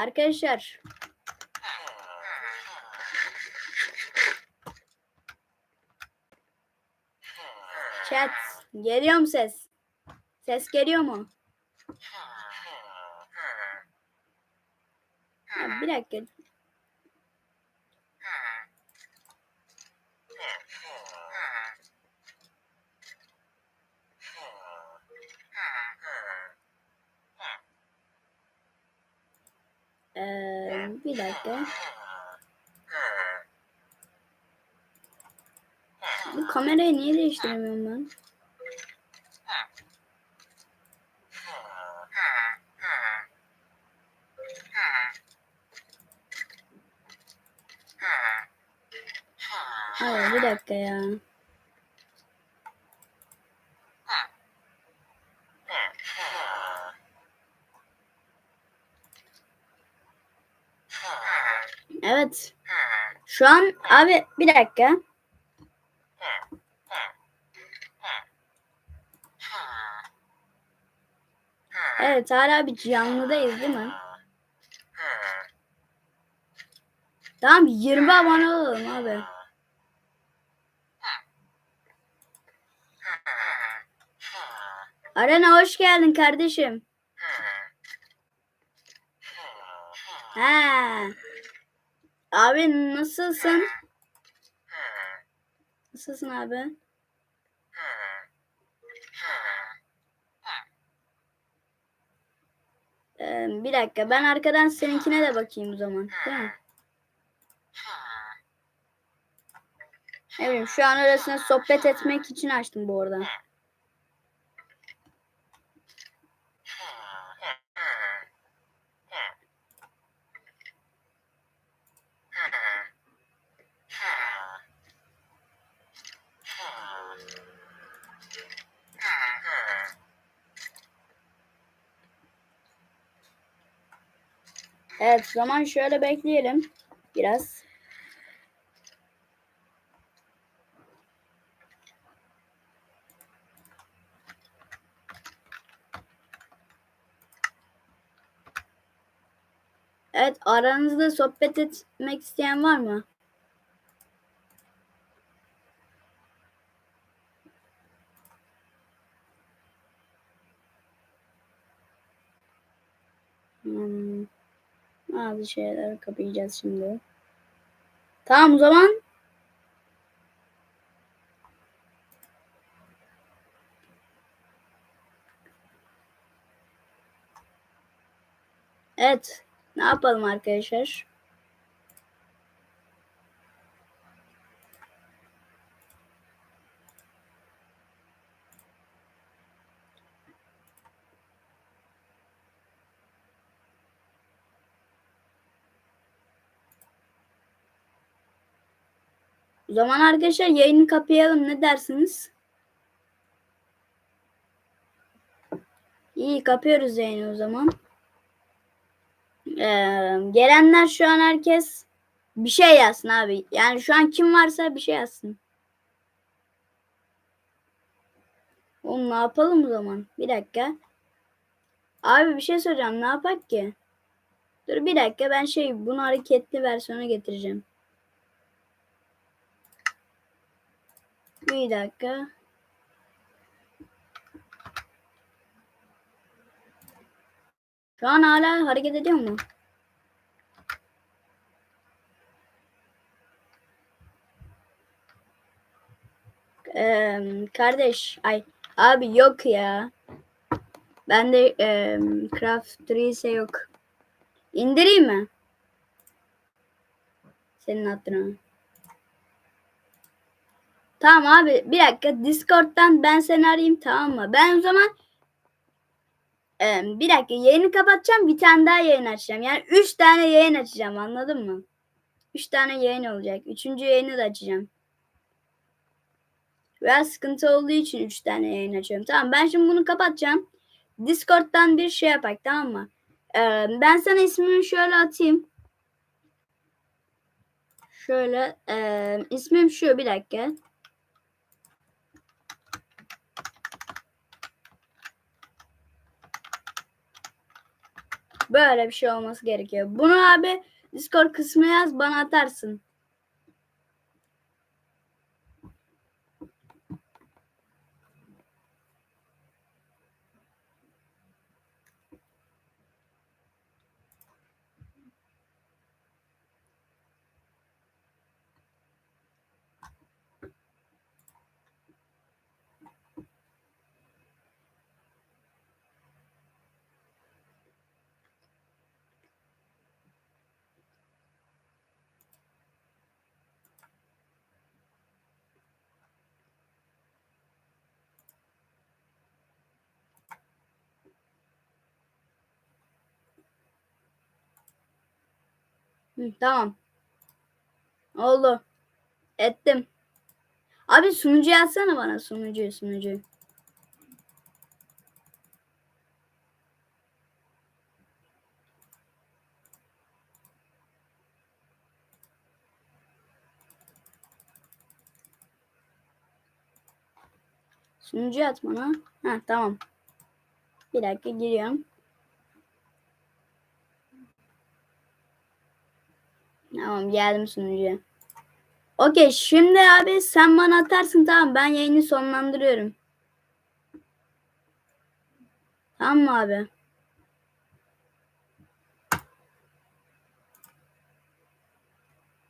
Arkadaşlar. Chat. Geliyor mu ses? Ses geliyor mu? Ha, bir dakika. Bir dakika. Bu kamerayı niye değiştiremiyorum ben? Hayır bir dakika ya. Evet. Şu an abi bir dakika. Evet hala bir canlıdayız değil mi? Tamam 20 abone olalım abi. Arena hoş geldin kardeşim. Ha. Abi nasılsın? Nasılsın abi? Ee, bir dakika ben arkadan seninkine de bakayım o zaman. Değil mi? Ne bileyim şu an arasında sohbet etmek için açtım bu arada. Evet zaman şöyle bekleyelim. Biraz. Evet aranızda sohbet etmek isteyen var mı? Hmm. Bazı şeyler kapayacağız şimdi. Tamam o zaman. Evet. Ne yapalım arkadaşlar? O zaman arkadaşlar yayını kapayalım. Ne dersiniz? İyi kapıyoruz yayını o zaman. Ee, gelenler şu an herkes bir şey yazsın abi. Yani şu an kim varsa bir şey yazsın. Oğlum ne yapalım o zaman? Bir dakika. Abi bir şey soracağım. Ne yapak ki? Dur bir dakika ben şey bunu hareketli versiyona getireceğim. Bir dakika. Şu an hala hareket ediyor mu? Ee, kardeş, ay abi yok ya. Bende e, Craft Reese yok. İndireyim mi? Senin hatırına. Tamam abi bir dakika Discord'dan ben seni arayayım tamam mı? Ben o zaman ee, bir dakika yayını kapatacağım bir tane daha yayın açacağım. Yani üç tane yayın açacağım anladın mı? Üç tane yayın olacak. Üçüncü yayını da açacağım. Biraz sıkıntı olduğu için üç tane yayın açıyorum. Tamam ben şimdi bunu kapatacağım. Discord'dan bir şey yapak tamam mı? Ee, ben sana ismimi şöyle atayım. Şöyle e, ismim şu bir dakika. Böyle bir şey olması gerekiyor. Bunu abi Discord kısmına yaz bana atarsın. Tamam. Oldu. Ettim. Abi sunucu yazsana bana sunucu sunucu. Sunucu at bana. Ha tamam. Bir dakika giriyorum. Tamam geldim sunucuya. Okey şimdi abi sen bana atarsın tamam ben yayını sonlandırıyorum. Tamam mı abi?